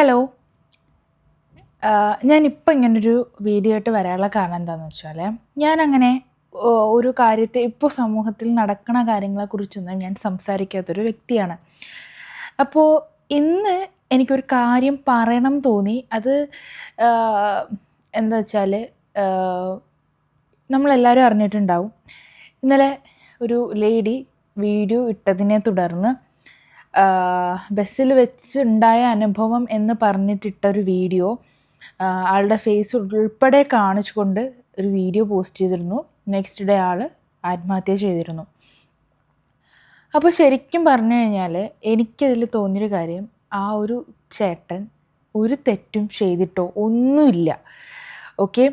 Hello ഞാനിപ്പോൾ ഇങ്ങനൊരു video ആയിട്ട് വരാനുള്ള കാരണം എന്താണെന്ന് വെച്ചാൽ ഞാനങ്ങനെ ഒരു കാര്യത്തെ ഇപ്പോൾ സമൂഹത്തിൽ നടക്കുന്ന കാര്യങ്ങളെക്കുറിച്ചൊന്നും ഞാൻ സംസാരിക്കാത്തൊരു വ്യക്തിയാണ്. അപ്പോൾ ഇന്ന് എനിക്കൊരു കാര്യം പറയണം തോന്നി. അത് എന്താ വെച്ചാൽ നമ്മളെല്ലാവരും അറിഞ്ഞിട്ടുണ്ടാവും. ഇന്നലെ ഒരു ലേഡി വീഡിയോ ഇട്ടതിനെ തുടർന്ന് ബസ്സിൽ വെച്ചുണ്ടായ അനുഭവം എന്ന് പറഞ്ഞിട്ടിട്ടൊരു വീഡിയോ ആളുടെ ഫേസ് ഉൾപ്പെടെ കാണിച്ചുകൊണ്ട് ഒരു വീഡിയോ പോസ്റ്റ് ചെയ്തിരുന്നു. നെക്സ്റ്റ് ഡേ ആൾ ആത്മഹത്യ ചെയ്തിരുന്നു. അപ്പോൾ ശരിക്കും പറഞ്ഞു കഴിഞ്ഞാൽ എനിക്കതിൽ തോന്നിയൊരു കാര്യം ആ ഒരു ചേട്ടൻ ഒരു തെറ്റും ചെയ്തിട്ടോ ഒന്നുമില്ല. ഓക്കെ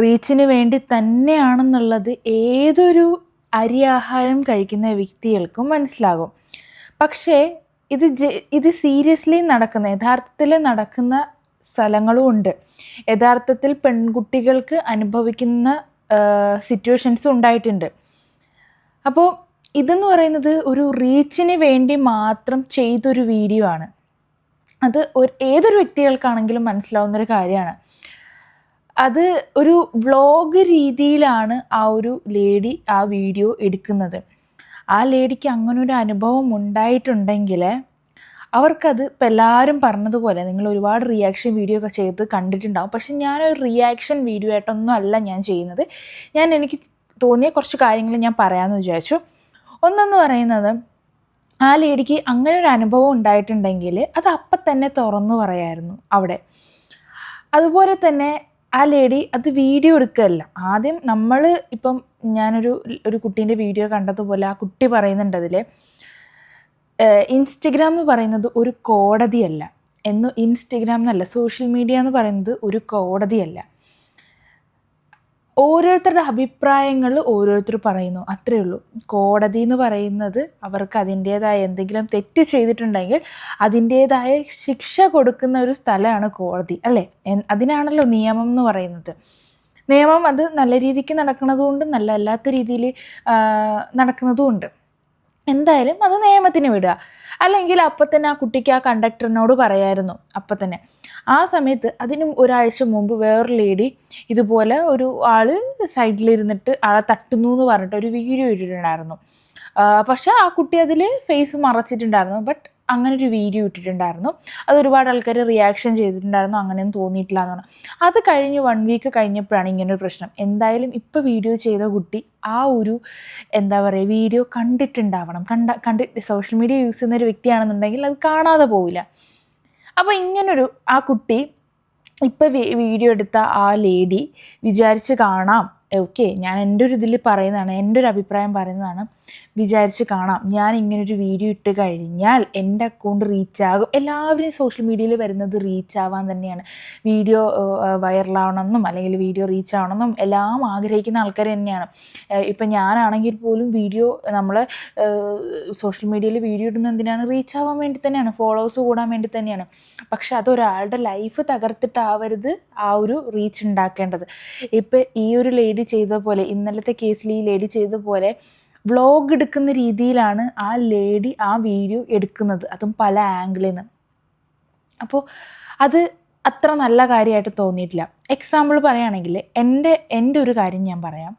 റീച്ചിന് വേണ്ടി തന്നെയാണെന്നുള്ളത് ഏതൊരു അരിയാഹാരം കഴിക്കുന്ന വ്യക്തികൾക്കും മനസ്സിലാകും. പക്ഷേ ഇത് ഇത് സീരിയസ്ലി നടക്കുന്ന യഥാർത്ഥത്തിൽ നടക്കുന്ന സ്ഥലങ്ങളും ഉണ്ട്. യഥാർത്ഥത്തിൽ പെൺകുട്ടികൾക്ക് അനുഭവിക്കുന്ന സിറ്റുവേഷൻസും ഉണ്ടായിട്ടുണ്ട്. അപ്പോൾ ഇതെന്ന് പറയുന്നത് ഒരു റീച്ചിന് വേണ്ടി മാത്രം ചെയ്തൊരു വീഡിയോ ആണ്. അത് ഒരു ഏതൊരു വ്യക്തികൾക്കാണെങ്കിലും മനസ്സിലാവുന്നൊരു കാര്യമാണ്. അത് ഒരു വ്ളോഗ് രീതിയിലാണ് ആ ഒരു ലേഡി ആ വീഡിയോ എടുക്കുന്നത്. ആ ലേഡിക്ക് ഒരു അനുഭവം ഉണ്ടായിട്ടുണ്ടെങ്കിൽ അവർക്കത് ഇപ്പം എല്ലാവരും പറഞ്ഞതുപോലെ നിങ്ങൾ ഒരുപാട് റിയാക്ഷൻ വീഡിയോ ഒക്കെ ചെയ്ത് കണ്ടിട്ടുണ്ടാവും. പക്ഷെ ഞാനൊരു റിയാക്ഷൻ വീഡിയോ ആയിട്ടൊന്നും അല്ല ഞാൻ ചെയ്യുന്നത്. ഞാൻ എനിക്ക് തോന്നിയ കുറച്ച് കാര്യങ്ങൾ ഞാൻ പറയാമെന്ന് വിചാരിച്ചു. ഒന്നെന്ന് പറയുന്നത് ആ ലേഡിക്ക് അങ്ങനെ ഒരു അനുഭവം ഉണ്ടായിട്ടുണ്ടെങ്കിൽ അത് അപ്പം തന്നെ തുറന്നു പറയായിരുന്നു അവിടെ. അതുപോലെ തന്നെ ആ ലേഡി അത് വീഡിയോ എടുക്കുകയല്ല ആദ്യം നമ്മൾ ഇപ്പം ഞാനൊരു ഒരു കുട്ടീന്റെ വീഡിയോ കണ്ടതുപോലെ ആ കുട്ടി പറയുന്നുണ്ട് അതിൽ ഇൻസ്റ്റഗ്രാം എന്ന് പറയുന്നത് ഒരു കോടതിയല്ല. എന്ന് ഇൻസ്റ്റഗ്രാം എന്നല്ല സോഷ്യൽ മീഡിയ എന്ന് പറയുന്നത് ഒരു കോടതിയല്ല. ഓരോരുത്തരുടെ അഭിപ്രായങ്ങൾ ഓരോരുത്തർ പറയുന്നു അത്രയേ ഉള്ളൂ. കോടതി എന്ന് പറയുന്നത് അവർക്ക് അതിന്റേതായ എന്തെങ്കിലും തെറ്റ് ചെയ്തിട്ടുണ്ടെങ്കിൽ അതിന്റേതായ ശിക്ഷ കൊടുക്കുന്ന ഒരു സ്ഥലമാണ് കോടതി അല്ലേ? അതിനാണല്ലോ നിയമം എന്ന് പറയുന്നത്. നിയമം അത് നല്ല രീതിക്ക് നടക്കുന്നതുകൊണ്ട് നല്ല അല്ലാത്ത രീതിയിൽ നടക്കുന്നതും ഉണ്ട് എന്തായാലും അത് നിയമത്തിന് വിടുക. അല്ലെങ്കിൽ അപ്പം തന്നെ ആ കുട്ടിക്ക് ആ കണ്ടക്ടറിനോട് പറയായിരുന്നു അപ്പം തന്നെ. ആ സമയത്ത് അതിനും ഒരാഴ്ച മുമ്പ് വേറൊരു ലേഡി ഇതുപോലെ ഒരു ആൾ സൈഡിലിരുന്നിട്ട് ആളെ തട്ടുന്നു എന്ന് പറഞ്ഞിട്ട് ഒരു വീഡിയോ ഇട്ടിട്ടുണ്ടായിരുന്നു. പക്ഷെ ആ കുട്ടി അതിൽ ഫേസ് മറച്ചിട്ടുണ്ടായിരുന്നു. ബട്ട് അങ്ങനെ ഒരു വീഡിയോ ഇട്ടിട്ടുണ്ടായിരുന്നു. അത് ഒരുപാട് ആൾക്കാർ റിയാക്ഷൻ ചെയ്തിട്ടുണ്ടായിരുന്നു. അങ്ങനെയൊന്നും തോന്നിയിട്ടില്ല എന്ന് പറഞ്ഞു. അത് കഴിഞ്ഞ് വൺ വീക്ക് കഴിഞ്ഞപ്പോഴാണ് ഇങ്ങനെ ഒരു പ്രശ്നം. എന്തായാലും ഇപ്പോൾ വീഡിയോ ചെയ്ത കുട്ടി ആ ഒരു എന്താ പറയുക വീഡിയോ കണ്ടിട്ടുണ്ടാവണം. കണ്ട കണ്ടി സോഷ്യൽ മീഡിയ യൂസ് ചെയ്യുന്ന ഒരു വ്യക്തിയാണെന്നുണ്ടെങ്കിൽ അത് കാണാതെ പോവില്ല. അപ്പോൾ ഇങ്ങനൊരു ആ കുട്ടി ഇപ്പം വീഡിയോ എടുത്ത ആ ലേഡി വിചാരിച്ച് കാണാം. ഓക്കെ ഞാൻ എന്റെ ഒരു ഇതിൽ പറയുന്നതാണ് എന്റെ ഒരു അഭിപ്രായം പറയുന്നതാണ് വിചാരിച്ച് കാണാം. ഞാൻ ഇങ്ങനൊരു വീഡിയോ ഇട്ട് കഴിഞ്ഞാൽ എന്റെ അക്കൗണ്ട് റീച്ചാകും എല്ലാവരും സോഷ്യൽ മീഡിയയിൽ വരുന്നത് റീച്ചാവാൻ തന്നെയാണ്. വീഡിയോ വൈറലാവണമെന്നും അല്ലെങ്കിൽ വീഡിയോ റീച്ച് ആവണമെന്നും എല്ലാം ആഗ്രഹിക്കുന്ന ആൾക്കാർ തന്നെയാണ്. ഇപ്പം ഞാനാണെങ്കിൽ പോലും വീഡിയോ നമ്മൾ സോഷ്യൽ മീഡിയയിൽ വീഡിയോ ഇടുന്ന എന്തിനാണ്? റീച്ച് ആവാൻ വേണ്ടി തന്നെയാണ്. ഫോളോവേഴ്സ് കൂടാൻ വേണ്ടി തന്നെയാണ്. പക്ഷെ അതൊരാളുടെ ലൈഫ് തകർത്തിട്ടാവരുത് ആ ഒരു റീച്ച് ഉണ്ടാക്കേണ്ടത്. ഇപ്പം ഈ ഒരു ലേഡി ചെയ്ത പോലെ ഇന്നലത്തെ കേസിൽ ഈ ലേഡി ചെയ്ത പോലെ വ്ളോഗ് എടുക്കുന്ന രീതിയിലാണ് ആ ലേഡി ആ വീഡിയോ എടുക്കുന്നത് അതും പല ആംഗിളിൽ നിന്ന് അപ്പോൾ അത് അത്ര നല്ല കാര്യമായിട്ട് തോന്നിയിട്ടില്ല. എക്സാമ്പിൾ പറയുകയാണെങ്കിൽ എന്റെ എന്റെ ഒരു കാര്യം ഞാൻ പറയാം.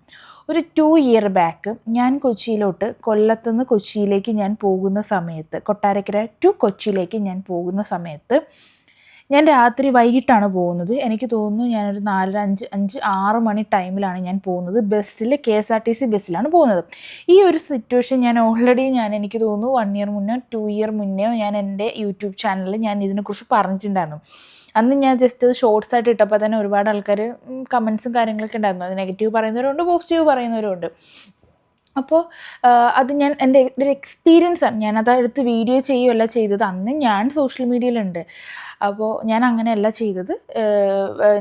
ഒരു ടു ഇയർ ബാക്ക് ഞാൻ കൊച്ചിയിലോട്ട് കൊല്ലത്തുനിന്ന് കൊച്ചിയിലേക്ക് ഞാൻ പോകുന്ന സമയത്ത് കൊട്ടാരക്കര ടു കൊച്ചിയിലേക്ക് ഞാൻ പോകുന്ന സമയത്ത് ഞാൻ രാത്രി വൈകിട്ടാണ് പോകുന്നത്. എനിക്ക് തോന്നുന്നു ഞാനൊരു നാലര അഞ്ച് അഞ്ച് ആറ് മണി ടൈമിലാണ് ഞാൻ പോകുന്നത്. ബസ്സിൽ K S R T C ബസ്സിലാണ് പോകുന്നത്. ഈ ഒരു സിറ്റുവേഷൻ ഞാൻ ഓൾറെഡി ഞാൻ എനിക്ക് തോന്നുന്നു വൺ ഇയർ മുന്നേ ടു ഇയർ മുന്നേ ഞാൻ എന്റെ യൂട്യൂബ് ചാനലിൽ ഞാൻ ഇതിനെക്കുറിച്ച് പറഞ്ഞിട്ടുണ്ടായിരുന്നു. അന്ന് ഞാൻ ജസ്റ്റ് ഷോർട്സ് ആയിട്ട് ഇട്ടപ്പോൾ തന്നെ ഒരുപാട് ആൾക്കാർ കമൻസും കാര്യങ്ങളൊക്കെ ഉണ്ടായിരുന്നു. അത് നെഗറ്റീവ് പറയുന്നവരുണ്ട് പോസിറ്റീവ് പറയുന്നവരുണ്ട്. അപ്പോൾ അത് ഞാൻ എന്റെ ഒരു എക്സ്പീരിയൻസ് ആണ്. ഞാനത് എടുത്ത് വീഡിയോ ചെയ്യുകയല്ല ചെയ്തത്. അന്ന് ഞാൻ സോഷ്യൽ മീഡിയയിലുണ്ട് അപ്പോൾ ഞാൻ അങ്ങനെയല്ല ചെയ്തത്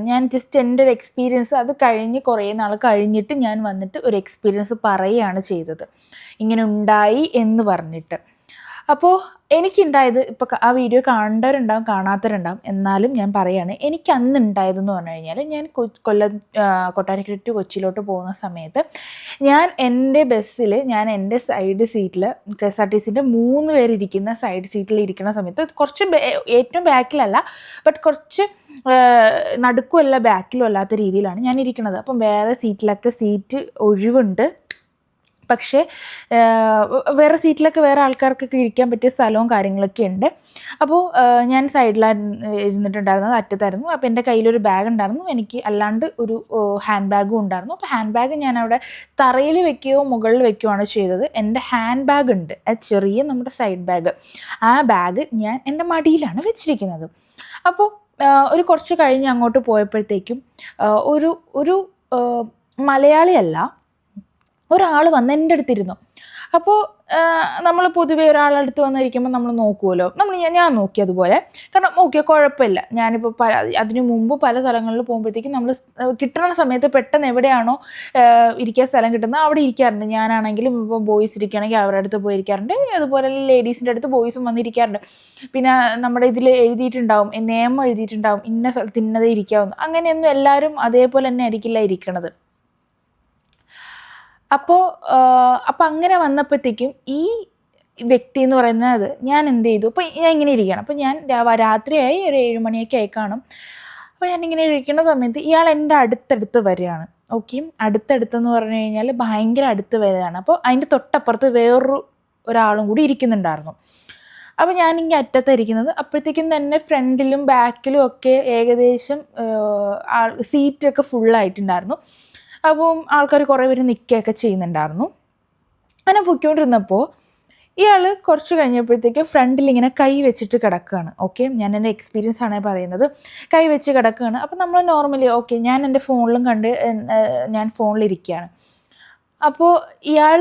ഞാൻ ജസ്റ്റ് എന്റെ ഒരു എക്സ്പീരിയൻസ് അത് കഴിഞ്ഞ് കുറേ നാൾ കഴിഞ്ഞിട്ട് ഞാൻ വന്നിട്ട് ഒരു എക്സ്പീരിയൻസ് പറയുകയാണ് ചെയ്തത്. ഇങ്ങനെ ഉണ്ടായി എന്ന് പറഞ്ഞിട്ട്. അപ്പോൾ എനിക്കുണ്ടായത് ഇപ്പോൾ ആ വീഡിയോ കാണേണ്ടവരുണ്ടാവും കാണാത്തവരുണ്ടാവും. എന്നാലും ഞാൻ പറയാണ് എനിക്ക് അന്ന് ഉണ്ടായതെന്ന് പറഞ്ഞു കഴിഞ്ഞാൽ ഞാൻ കൊല്ലം കൊട്ടാരക്കര ടു കൊച്ചിയിലോട്ട് പോകുന്ന സമയത്ത് ഞാൻ എന്റെ ബസ്സിൽ ഞാൻ എന്റെ സൈഡ് സീറ്റിൽ കെ എസ് ആർ ടി സിന്റെ മൂന്ന് പേരിരിക്കുന്ന സൈഡ് സീറ്റിൽ ഇരിക്കുന്ന സമയത്ത് കുറച്ച് ഏറ്റവും ബാക്കിലല്ല ബട്ട് കുറച്ച് നടുക്കുമല്ല ബാക്കിലും അല്ലാത്ത രീതിയിലാണ് ഞാൻ ഇരിക്കുന്നത്. അപ്പം വേറെ സീറ്റിലൊക്കെ സീറ്റ് ഒഴിവുണ്ട്. പക്ഷേ വേറെ സീറ്റിലൊക്കെ വേറെ ആൾക്കാർക്കൊക്കെ ഇരിക്കാൻ പറ്റിയ സ്ഥലവും കാര്യങ്ങളൊക്കെ ഉണ്ട്. അപ്പോൾ ഞാൻ സൈഡിലായിരുന്നു ഇരുന്നിട്ടുണ്ടായിരുന്നത് അറ്റത്തായിരുന്നു. അപ്പോൾ എന്റെ കയ്യിലൊരു ബാഗ് ഉണ്ടായിരുന്നു എനിക്ക് അല്ലാണ്ട് ഒരു ഹാൻഡ് ബാഗും ഉണ്ടായിരുന്നു. അപ്പോൾ ഹാൻഡ് ബാഗ് ഞാൻ അവിടെ തറയിൽ വെക്കുകയോ മുകളിൽ വെക്കുകയാണ് ചെയ്തത്. എന്റെ ഹാൻഡ് ബാഗ് ഉണ്ട്. ആ ചെറിയ നമ്മുടെ സൈഡ് ബാഗ്. ആ ബാഗ് ഞാൻ എന്റെ മടിയിലാണ് വെച്ചിരിക്കുന്നത്. അപ്പോൾ ഒരു കുറച്ച് കഴിഞ്ഞ് അങ്ങോട്ട് പോയപ്പോഴത്തേക്കും ഒരു ഒരു മലയാളിയല്ല ഒരാൾ വന്ന് എന്റെ അടുത്തിരുന്നു. അപ്പോൾ നമ്മൾ പൊതുവേ ഒരാളുടെ അടുത്ത് വന്നിരിക്കുമ്പോൾ നമ്മൾ നോക്കുമല്ലോ നമ്മൾ ഞാൻ ഞാൻ നോക്കി അതുപോലെ. കാരണം ഓക്കെ കുഴപ്പമില്ല ഞാനിപ്പോൾ പല അതിനു മുമ്പ് പല സ്ഥലങ്ങളിൽ പോകുമ്പോഴത്തേക്കും നമ്മൾ കിട്ടുന്ന സമയത്ത് പെട്ടെന്ന് എവിടെയാണോ ഇരിക്കാൻ സ്ഥലം കിട്ടുന്നത് അവിടെ ഇരിക്കാറുണ്ട്. ഞാനാണെങ്കിലും ഇപ്പോൾ ബോയ്സ് ഇരിക്കുകയാണെങ്കിൽ അവരുടെ അടുത്ത് പോയി ഇരിക്കാറുണ്ട്. അതുപോലെ ലേഡീസിന്റെ അടുത്ത് ബോയ്സും വന്നിരിക്കാറുണ്ട്. പിന്നെ നമ്മുടെ ഇതിൽ എഴുതിയിട്ടുണ്ടാവും നിയമം എഴുതിയിട്ടുണ്ടാവും ഇന്ന സ്ഥലത്ത് ഇന്നതേ ഇരിക്കാവുന്നു. അങ്ങനെയൊന്നും എല്ലാവരും അതേപോലെ തന്നെ ആയിരിക്കില്ല ഇരിക്കണത്. അപ്പോൾ അപ്പോൾ അങ്ങനെ വന്നപ്പോഴത്തേക്കും ഈ വ്യക്തി എന്ന് പറയുന്നത് ഞാൻ എന്ത് ചെയ്തു? അപ്പോൾ ഞാൻ ഇങ്ങനെ ഇരിക്കണം അപ്പോൾ ഞാൻ രാത്രിയായി ഒരു ഏഴ് മണിയൊക്കെ ആയി കാണും. അപ്പോൾ ഞാൻ ഇങ്ങനെ ഇരിക്കുന്ന സമയത്ത് ഇയാൾ എന്റെ അടുത്തടുത്ത് വരികയാണ്. ഓക്കെ അടുത്തടുത്തെന്ന് പറഞ്ഞു കഴിഞ്ഞാൽ ഭയങ്കര അടുത്ത് വരികയാണ്. അപ്പോൾ അതിന്റെ തൊട്ടപ്പുറത്ത് വേറൊരു ഒരാളും കൂടി ഇരിക്കുന്നുണ്ടായിരുന്നു. അപ്പോൾ ഞാനിങ്ങനെ അറ്റത്താണ് ഇരിക്കുന്നത്. അപ്പോഴത്തേക്കും തന്നെ ഫ്രണ്ടിലും ബാക്കിലും ഒക്കെ ഏകദേശം സീറ്റൊക്കെ ഫുള്ളായിട്ടുണ്ടായിരുന്നു അപ്പം ആൾക്കാർ കുറേ പേര് നിൽക്കുകയൊക്കെ ചെയ്യുന്നുണ്ടായിരുന്നു. അങ്ങനെ പൊയ്ക്കൊണ്ടിരുന്നപ്പോൾ ഇയാൾ കുറച്ച് കഴിഞ്ഞപ്പോഴത്തേക്ക് ഫ്രണ്ടിൽ ഇങ്ങനെ കൈ വെച്ചിട്ട് കിടക്കുകയാണ് ഓക്കെ ഞാൻ എന്റെ എക്സ്പീരിയൻസ് ആണേ പറയുന്നത്. കൈ വെച്ച് കിടക്കുകയാണ് അപ്പം നമ്മൾ നോർമലി ഓക്കെ ഞാൻ എന്റെ ഫോണിലും കണ്ട് ഞാൻ ഫോണിലിരിക്കുകയാണ് അപ്പോൾ ഇയാൾ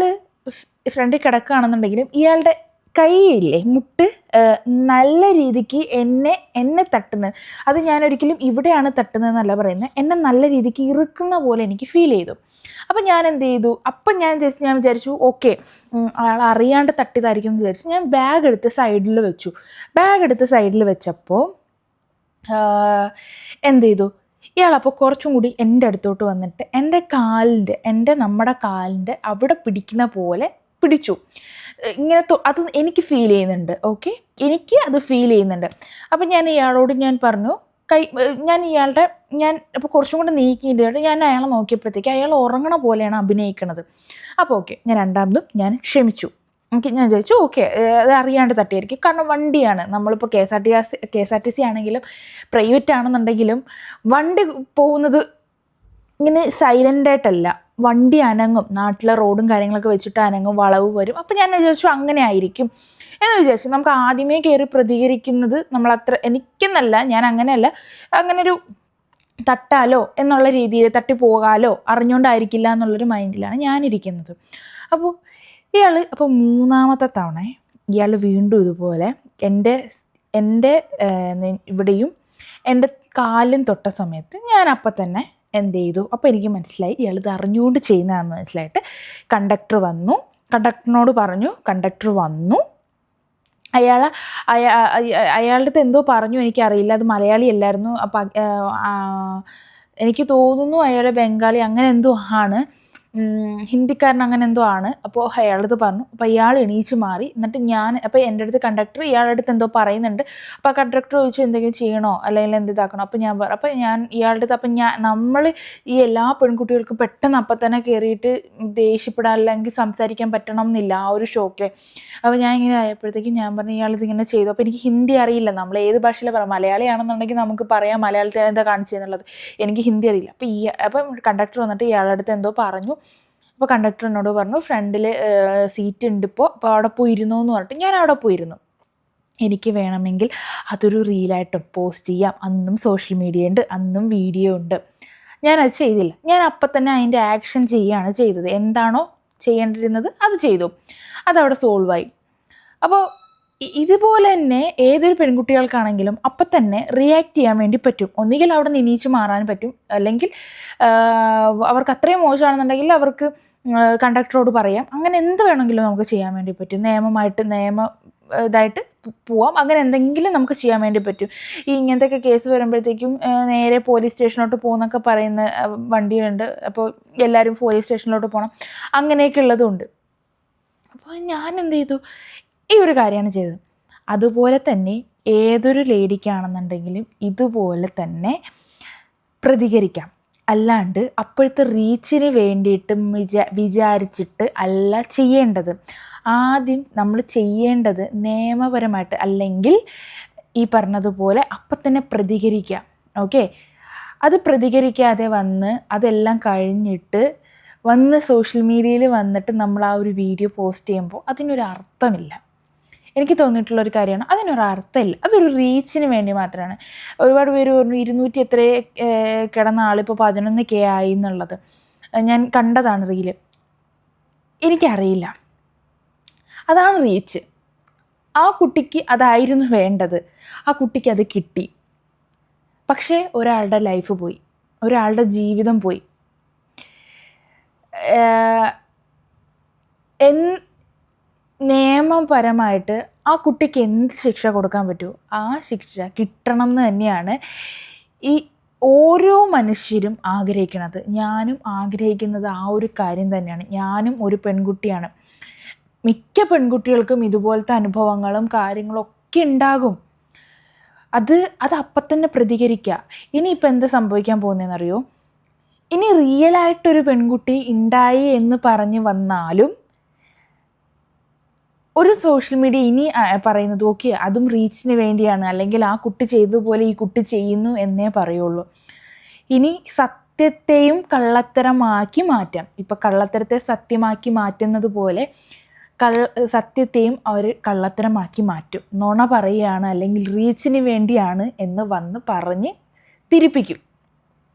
ഫ്രണ്ടിൽ കിടക്കുകയാണെന്നുണ്ടെങ്കിലും ഇയാളുടെ കൈയില്ലേ മുട്ട് നല്ല രീതിക്ക് എന്നെ എന്നെ തട്ടുന്നത് അത് ഞാൻ ഒരിക്കലും ഇവിടെയാണ് തട്ടുന്നതെന്നല്ല പറയുന്നത് എന്നെ നല്ല രീതിക്ക് ഇറുക്കുന്ന പോലെ എനിക്ക് ഫീൽ ചെയ്തു. അപ്പം ഞാൻ എന്ത് ചെയ്തു? അപ്പം ഞാൻ ജസ്റ്റ് ഞാൻ വിചാരിച്ചു ഓക്കെ ആൾ അറിയാണ്ട് തട്ടിയതായിരിക്കും എന്ന് വിചാരിച്ചു. ഞാൻ ബാഗ് എടുത്ത് സൈഡിൽ വെച്ചു. ബാഗ് എടുത്ത് സൈഡിൽ വെച്ചപ്പോൾ എന്ത് ചെയ്തു? ഇയാളപ്പോൾ കുറച്ചും കൂടി എന്റെ അടുത്തോട്ട് വന്നിട്ട് എന്റെ കാലിന്റെ എന്റെ നമ്മുടെ കാലിന്റെ അവിടെ പിടിക്കുന്ന പോലെ പിടിച്ചു. ഇങ്ങനെ അത് എനിക്ക് ഫീൽ ചെയ്യുന്നുണ്ട്. ഓക്കെ എനിക്ക് അത് ഫീൽ ചെയ്യുന്നുണ്ട്. അപ്പം ഞാൻ ഇയാളോട് ഞാൻ പറഞ്ഞു കൈ ഞാൻ ഇയാളുടെ ഞാൻ അപ്പോൾ കുറച്ചും കൂടെ നീക്കിയിട്ട് ഞാൻ അയാളെ നോക്കിയപ്പോഴത്തേക്ക് അയാൾ ഉറങ്ങണ പോലെയാണ് അഭിനയിക്കുന്നത് അപ്പോൾ ഓക്കെ ഞാൻ രണ്ടാമതും ഞാൻ ക്ഷമിച്ചു. എനിക്ക് ഞാൻ ചോദിച്ചു ഓക്കെ അത് അറിയാണ്ട് തട്ടിയായിരിക്കും. കാരണം വണ്ടിയാണ്. നമ്മളിപ്പോൾ K S R T C K S R T C ആണെങ്കിലും പ്രൈവറ്റ് ആണെന്നുണ്ടെങ്കിലും വണ്ടി പോകുന്നത് ഇങ്ങനെ സൈലന്റ് ആയിട്ടല്ല. വണ്ടി അനങ്ങും. നാട്ടിലെ റോഡും കാര്യങ്ങളൊക്കെ വെച്ചിട്ട് അനങ്ങും വളവ് വരും. അപ്പം ഞാൻ വിചാരിച്ചു അങ്ങനെ ആയിരിക്കും. എന്ന് വിചാരിച്ചു. നമുക്ക് ആദ്യമേ കയറി പ്രതികരിക്കുന്നത് നമ്മൾ അത്ര എനിക്കെന്നല്ല ഞാൻ അങ്ങനെയല്ല. അങ്ങനൊരു തട്ടാലോ എന്നുള്ള രീതിയിൽ തട്ടി പോകാലോ അറിഞ്ഞുകൊണ്ടായിരിക്കില്ല എന്നുള്ളൊരു മൈൻഡിലാണ് ഞാനിരിക്കുന്നത്. അപ്പോൾ ഇയാൾ അപ്പോൾ മൂന്നാമത്തെ തവണ ഇയാൾ വീണ്ടും ഇതുപോലെ എന്റെ എന്റെ ഇവിടെയും എന്റെ കാലും തൊട്ട സമയത്ത് ഞാൻ അപ്പം തന്നെ എന്ത് ചെയ്തു അപ്പോൾ എനിക്ക് മനസ്സിലായി. ഇയാൾ ഇത് അറിഞ്ഞുകൊണ്ട് ചെയ്യുന്നതാണെന്ന് മനസ്സിലായിട്ട് കണ്ടക്ടർ വന്നു. കണ്ടക്ടറിനോട് പറഞ്ഞു കണ്ടക്ടർ വന്നു. അയാൾ അയാ അയാളുടെ അടുത്ത് എന്തോ പറഞ്ഞു എനിക്കറിയില്ല. അത് മലയാളി അല്ലായിരുന്നു. അപ്പം എനിക്ക് തോന്നുന്നു അയാൾ ബംഗാളി അങ്ങനെ എന്തോ ആണ്. ഹിന്ദിക്കാരൻ അങ്ങനെ എന്തോ ആണ്. അപ്പോൾ അയാളടുത്ത് പറഞ്ഞു അപ്പോൾ അയാൾ എണീച്ച് മാറി എന്നിട്ട് ഞാൻ അപ്പോൾ എന്റെ അടുത്ത് കണ്ടക്ടർ ഇയാളുടെ അടുത്ത് എന്തോ പറയുന്നുണ്ട്. അപ്പോൾ ആ കണ്ടക്ടർ ചോദിച്ചു എന്തെങ്കിലും ചെയ്യണോ? അല്ലെങ്കിൽ എന്ത് ഇതാക്കണോ? അപ്പോൾ ഞാൻ പറഞ്ഞു അപ്പോൾ ഞാൻ ഇയാളുടെ അടുത്ത് അപ്പം ഞാൻ നമ്മൾ ഈ എല്ലാ പെൺകുട്ടികൾക്കും പെട്ടെന്ന് അപ്പം തന്നെ കയറിയിട്ട് ദേഷ്യപ്പെടാൻ അല്ലെങ്കിൽ സംസാരിക്കാൻ പറ്റണം എന്നില്ല ആ ഒരു ഷോക്കിൽ അപ്പോൾ ഞാൻ ഇങ്ങനെ ആയപ്പോഴത്തേക്കും ഞാൻ പറഞ്ഞു ഇയാൾ ഇതിങ്ങനെ ചെയ്തു. അപ്പോൾ എനിക്ക് ഹിന്ദി അറിയില്ല. നമ്മൾ ഏത് ഭാഷയിൽ പറയാം മലയാളിയാണെന്നുണ്ടെങ്കിൽ നമുക്ക് പറയാം. മലയാളത്തിൽ എന്താ കാണിച്ചതെന്നുള്ളത് എനിക്ക് ഹിന്ദി അറിയില്ല. അപ്പോൾ ഈ അപ്പം കണ്ടക്ടർ വന്നിട്ട് ഇയാളുടെ അടുത്ത് എന്തോ പറഞ്ഞു. അപ്പോൾ കണ്ടക്ടർ എന്നോട് പറഞ്ഞു ഫ്രണ്ടിൽ സീറ്റ് ഉണ്ട് ഇപ്പോൾ അപ്പോൾ അവിടെ പോയിരുന്നു എന്ന് പറഞ്ഞിട്ട് ഞാൻ അവിടെ പോയിരുന്നു. എനിക്ക് വേണമെങ്കിൽ അതൊരു റീലായിട്ട് പോസ്റ്റ് ചെയ്യാം. അന്നും സോഷ്യൽ മീഡിയ ഉണ്ട് അന്നും വീഡിയോ ഉണ്ട്. ഞാനത് ചെയ്തില്ല. ഞാൻ അപ്പം തന്നെ അതിന്റെ ആക്ഷൻ ചെയ്യുകയാണ് ചെയ്തത്. എന്താണോ ചെയ്യേണ്ടിരുന്നത് അത് ചെയ്തു. അതവിടെ സോൾവായി അപ്പോൾ ഇതുപോലെ തന്നെ ഏതൊരു പെൺകുട്ടികൾക്കാണെങ്കിലും അപ്പം തന്നെ റിയാക്ട് ചെയ്യാൻ വേണ്ടി പറ്റും. ഒന്നുകിൽ അവിടെ നിന്ന് ഇനിയിച്ച് മാറാൻ പറ്റും. അല്ലെങ്കിൽ അവർക്ക് അത്രയും മോശമാണെന്നുണ്ടെങ്കിൽ അവർക്ക് കണ്ടക്ടറോട് പറയാം. അങ്ങനെ എന്ത് വേണമെങ്കിലും നമുക്ക് ചെയ്യാൻ വേണ്ടി പറ്റും. നിയമമായിട്ട് നിയമ ഇതായിട്ട് പോവാം. അങ്ങനെ എന്തെങ്കിലും നമുക്ക് ചെയ്യാൻ വേണ്ടി പറ്റും. ഈ ഇങ്ങനത്തെയൊക്കെ കേസ് വരുമ്പോഴത്തേക്കും നേരെ പോലീസ് സ്റ്റേഷനിലോട്ട് പോകുന്നൊക്കെ പറയുന്ന വണ്ടിയുണ്ട് അപ്പോൾ എല്ലാവരും പോലീസ് സ്റ്റേഷനിലോട്ട് പോകണം അങ്ങനെയൊക്കെ ഉള്ളതുണ്ട്. അപ്പോൾ ഞാൻ എന്ത് ചെയ്തു? ഈ ഒരു കാര്യമാണ് ചെയ്തത്. അതുപോലെ തന്നെ ഏതൊരു ലേഡിക്കാണെന്നുണ്ടെങ്കിലും ഇതുപോലെ തന്നെ പ്രതികരിക്കാം. അല്ലാണ്ട് അപ്പോഴത്തെ റീച്ചിന് വേണ്ടിയിട്ട് വിചാ വിചാരിച്ചിട്ട് അല്ല ചെയ്യേണ്ടത്. ആദ്യം നമ്മൾ ചെയ്യേണ്ടത് നിയമപരമായിട്ട് അല്ലെങ്കിൽ ഈ പറഞ്ഞതുപോലെ അപ്പം തന്നെ പ്രതികരിക്കാം ഓക്കെ? അത് പ്രതികരിക്കാതെ വന്ന് അതെല്ലാം കഴിഞ്ഞിട്ട് വന്ന് സോഷ്യൽ മീഡിയയിൽ വന്നിട്ട് നമ്മൾ ആ ഒരു വീഡിയോ പോസ്റ്റ് ചെയ്യുമ്പോൾ അതിനൊരു അർത്ഥമില്ല എനിക്ക് തോന്നിയിട്ടുള്ള ഒരു കാര്യമാണ്. അതിനൊരു അർത്ഥമില്ല. അതൊരു റീച്ചിന് വേണ്ടി മാത്രമാണ്. ഒരുപാട് പേര് പറഞ്ഞു ഇരുന്നൂറ്റി എത്ര കിടന്ന ആളിപ്പോൾ പതിനൊന്ന് കെ ആയി എന്നുള്ളത്. ഞാൻ കണ്ടതാണ് റീൽ എനിക്കറിയില്ല. അതാണ് റീച്ച് ആ കുട്ടിക്ക് അതായിരുന്നു വേണ്ടത്. ആ കുട്ടിക്ക് അത് കിട്ടി. പക്ഷേ ഒരാളുടെ ലൈഫ് പോയി. ഒരാളുടെ ജീവിതം പോയി. എൻ നിയമപരമായിട്ട് ആ കുട്ടിക്ക് എന്ത് ശിക്ഷ കൊടുക്കാൻ പറ്റുമോ ആ ശിക്ഷ കിട്ടണം എന്ന് തന്നെയാണ് ഈ ഓരോ മനുഷ്യരും ആഗ്രഹിക്കുന്നത് ഞാനും ആഗ്രഹിക്കുന്നത് ആ ഒരു കാര്യം തന്നെയാണ്. ഞാനും ഒരു പെൺകുട്ടിയാണ്. മിക്ക പെൺകുട്ടികൾക്കും ഇതുപോലത്തെ അനുഭവങ്ങളും കാര്യങ്ങളൊക്കെ ഉണ്ടാകും. അത് അത് അപ്പം തന്നെ പ്രതികരിക്കുക. ഇനിയിപ്പോൾ എന്ത് സംഭവിക്കാൻ പോകുന്നതെന്നറിയോ ഇനി റിയലായിട്ടൊരു പെൺകുട്ടി ഉണ്ടായി എന്ന് പറഞ്ഞ് വന്നാലും ഒരു സോഷ്യൽ മീഡിയ ഇനി പറയുന്നത് ഓക്കെ അതും റീച്ചിന് വേണ്ടിയാണ്. അല്ലെങ്കിൽ ആ കുട്ടി ചെയ്തതുപോലെ ഈ കുട്ടി ചെയ്യുന്നു എന്നേ പറയുള്ളൂ. ഇനി സത്യത്തെയും കള്ളത്തരമാക്കി മാറ്റാം. ഇപ്പം കള്ളത്തരത്തെ സത്യമാക്കി മാറ്റുന്നത് പോലെ കള്ള സത്യത്തെയും അവർ കള്ളത്തരമാക്കി മാറ്റും. നുണ പറയുകയാണ് അല്ലെങ്കിൽ റീച്ചിന് വേണ്ടിയാണ് എന്ന് വന്ന് പറഞ്ഞ് തിരിപ്പിക്കും.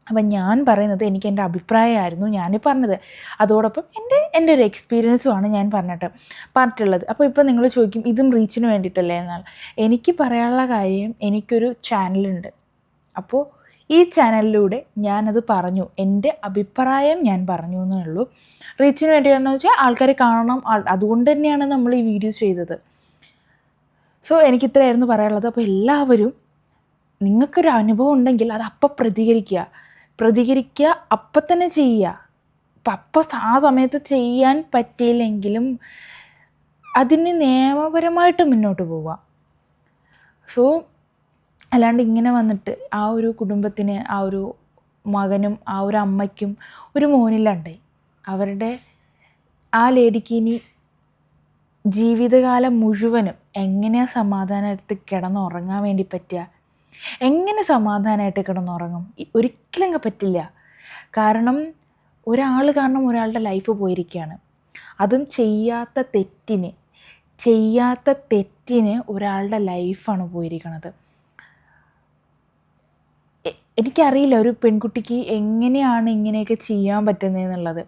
അപ്പം ഞാൻ പറയുന്നത് എനിക്ക് എന്റെ അഭിപ്രായമായിരുന്നു ഞാൻ പറഞ്ഞത്. അതോടൊപ്പം എന്റെ എന്റെ ഒരു എക്സ്പീരിയൻസുമാണ് ഞാൻ പറഞ്ഞിട്ട് പറഞ്ഞിട്ടുള്ളത്. അപ്പോൾ ഇപ്പോൾ നിങ്ങൾ ചോദിക്കും ഇതും റീച്ചിന് വേണ്ടിയിട്ടല്ലേ? എന്നാൽ എനിക്ക് പറയാനുള്ള കാര്യം എനിക്കൊരു ചാനലുണ്ട് അപ്പോൾ ഈ ചാനലിലൂടെ ഞാനത് പറഞ്ഞു. എന്റെ അഭിപ്രായം ഞാൻ പറഞ്ഞു എന്നേ ഉള്ളൂ. റീച്ചിന് വേണ്ടിയാണെന്ന് വെച്ചാൽ ആൾക്കാർ കാണണം. അതുകൊണ്ട് തന്നെയാണ് നമ്മൾ ഈ വീഡിയോ ചെയ്തത്. സോ എനിക്ക് ഇത്രയായിരുന്നു പറയാനുള്ളത്. അപ്പോൾ എല്ലാവരും നിങ്ങൾക്കൊരു അനുഭവം ഉണ്ടെങ്കിൽ അത് അപ്പം പ്രതികരിക്കുക. പ്രതികരിക്കുക അപ്പം തന്നെ ചെയ്യുക. അപ്പം അപ്പം ആ സമയത്ത് ചെയ്യാൻ പറ്റിയില്ലെങ്കിലും അതിന് നിയമപരമായിട്ട് മുന്നോട്ട് പോവുക. സോ അല്ലാണ്ട് ഇങ്ങനെ വന്നിട്ട് ആ ഒരു കുടുംബത്തിന് ആ ഒരു മകനും ആ ഒരു അമ്മയ്ക്കും ഒരു മോനില്ലാണ്ടായി. അവരുടെ ആ ലേഡിക്ക് ഇനി ജീവിതകാലം മുഴുവനും എങ്ങനെയാണ് സമാധാനത്തിൽ കിടന്നുറങ്ങാൻ വേണ്ടി പറ്റുക? എങ്ങനെ സമാധാനമായിട്ട് കിടന്നുറങ്ങും? ഒരിക്കലും പറ്റില്ല. കാരണം ഒരാൾ കാരണം ഒരാളുടെ ലൈഫ് പോയിരിക്കുകയാണ്. അതും ചെയ്യാത്ത തെറ്റിന് ചെയ്യാത്ത തെറ്റിന് ഒരാളുടെ ലൈഫാണ് പോയിരിക്കുന്നത് എനിക്കറിയില്ല ഒരു പെൺകുട്ടിക്ക് എങ്ങനെയാണ് ഇങ്ങനെയൊക്കെ ചെയ്യാൻ പറ്റുന്നതെന്നുള്ളത്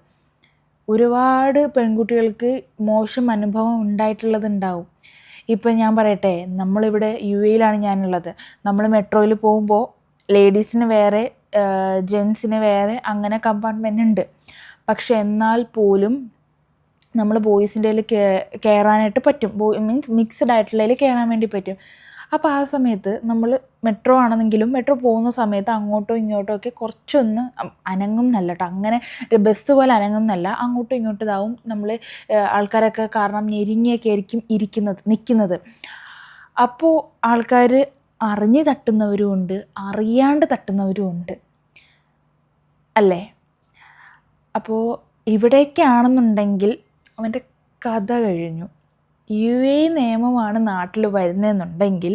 ഒരുപാട് പെൺകുട്ടികൾക്ക് മോശം അനുഭവം ഉണ്ടായിട്ടുള്ളതുണ്ടാവും ഇപ്പം ഞാൻ പറയട്ടെ നമ്മളിവിടെ യു എയിലാണ് ഞാനുള്ളത്. നമ്മൾ മെട്രോയിൽ പോകുമ്പോൾ ലേഡീസിന് വേറെ ജെൻസിന് വേറെ അങ്ങനെ കമ്പാർട്ട്മെന്റ് ഉണ്ട്. പക്ഷെ എന്നാൽ പോലും നമ്മൾ ബോയ്സിന്റെ കയറാനായിട്ട് പറ്റും. ബോയ് മീൻസ് മിക്സ്ഡ് ആയിട്ടുള്ളതിൽ കയറാൻ വേണ്ടി പറ്റും. അപ്പോൾ ആ സമയത്ത് നമ്മൾ മെട്രോ ആണെന്നെങ്കിലും മെട്രോ പോകുന്ന സമയത്ത് അങ്ങോട്ടോ ഇങ്ങോട്ടോ ഒക്കെ കുറച്ചൊന്ന് അനങ്ങും എന്നല്ല കേട്ടോ അങ്ങനെ ബസ് പോലെ അനങ്ങും എന്നല്ല അങ്ങോട്ടും ഇങ്ങോട്ടും ഇതാവും നമ്മൾ ആൾക്കാരൊക്കെ കാരണം ഞെരിങ്ങിയൊക്കെ ആയിരിക്കും ഇരിക്കുന്നത് നിൽക്കുന്നത് അപ്പോൾ ആൾക്കാർ അറിഞ്ഞ് തട്ടുന്നവരും ഉണ്ട് അറിയാണ്ട് തട്ടുന്നവരും ഉണ്ട്. അല്ലേ? അപ്പോൾ ഇവിടേക്കാണെന്നുണ്ടെങ്കിൽ അവന്റെ കഥ കഴിഞ്ഞു. യു എ നിയമമാണ് നാട്ടിൽ വരുന്നതെന്നുണ്ടെങ്കിൽ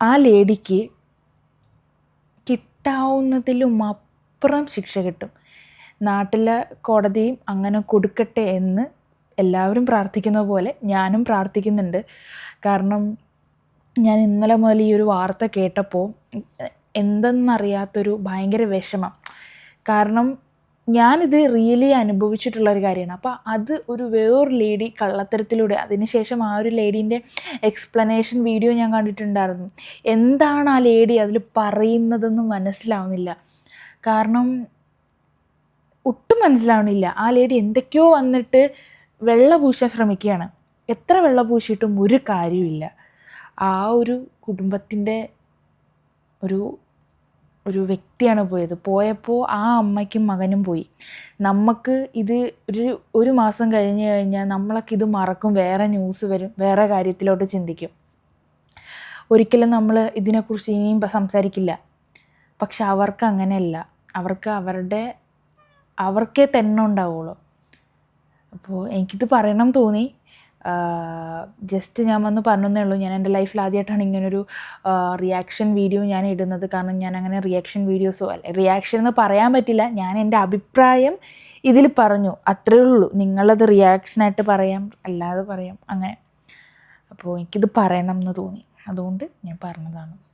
ആ ലേഡിക്ക് കിട്ടാവുന്നതിലും അപ്പുറം ശിക്ഷ കിട്ടും. നാട്ടിലെ കോടതിയും അങ്ങനെ കൊടുക്കട്ടെ എന്ന് എല്ലാവരും പ്രാർത്ഥിക്കുന്ന പോലെ ഞാനും പ്രാർത്ഥിക്കുന്നുണ്ട്. കാരണം ഞാൻ ഇന്നലെ മുതൽ ഈ ഒരു വാർത്ത കേട്ടപ്പോൾ എന്തെന്നറിയാത്തൊരു ഭയങ്കര വിഷമം. കാരണം ഞാനിത് റിയലി അനുഭവിച്ചിട്ടുള്ള ഒരു കാര്യമാണ്. അപ്പോൾ അത് ഒരു വേറൊരു ലേഡി കള്ളത്തരത്തിലൂടെ അതിനുശേഷം ആ ഒരു ലേഡീന്റെ എക്സ്പ്ലനേഷൻ വീഡിയോ ഞാൻ കണ്ടിട്ടുണ്ടായിരുന്നു. എന്താണ് ആ ലേഡി അതിൽ പറയുന്നതെന്ന് മനസ്സിലാവുന്നില്ല. കാരണം ഒട്ടും മനസ്സിലാവണില്ല ആ ലേഡി എന്തൊക്കെയോ വന്നിട്ട് വെള്ള പൂശാൻ ശ്രമിക്കുകയാണ്. എത്ര വെള്ള പൂശിയിട്ടും ഒരു കാര്യമില്ല ആ ഒരു കുടുംബത്തിന്റെ ഒരു ഒരു വ്യക്തിയാണ് പോയത്. പോയപ്പോൾ ആ അമ്മയ്ക്കും മകനും പോയി. നമുക്ക് ഇത് ഒരു ഒരു മാസം കഴിഞ്ഞ് കഴിഞ്ഞാൽ നമ്മളൊക്കെ ഇത് മറക്കും. വേറെ ന്യൂസ് വരും. വേറെ കാര്യത്തിലോട്ട് ചിന്തിക്കും. ഒരിക്കലും നമ്മൾ ഇതിനെക്കുറിച്ച് ഇനിയും സംസാരിക്കില്ല. പക്ഷെ അവർക്ക് അങ്ങനെയല്ല. അവർക്ക് അവരുടെ അവർക്കേ തന്നെ ഉണ്ടാവുള്ളൂ. അപ്പോൾ എനിക്കിത് പറയണം തോന്നി. ജസ്റ്റ് ഞാൻ വന്ന് പറഞ്ഞതേ ഉള്ളൂ. ഞാൻ എന്റെ ലൈഫിൽ ആദ്യമായിട്ടാണ് ഇങ്ങനൊരു റിയാക്ഷൻ വീഡിയോ ഞാൻ ഇടുന്നത്. കാരണം ഞാൻ അങ്ങനെ റിയാക്ഷൻ വീഡിയോസോ അല്ല റിയാക്ഷൻ എന്ന് പറയാൻ പറ്റില്ല. ഞാൻ എന്റെ അഭിപ്രായം ഇതിൽ പറഞ്ഞു. അത്രയേ ഉള്ളൂ. നിങ്ങളത് റിയാക്ഷനായിട്ട് പറയാം അല്ലാതെ പറയാം. അങ്ങനെ. അപ്പോൾ എനിക്കിത് പറയണം എന്ന് തോന്നി. അതുകൊണ്ട് ഞാൻ പറഞ്ഞതാണ്.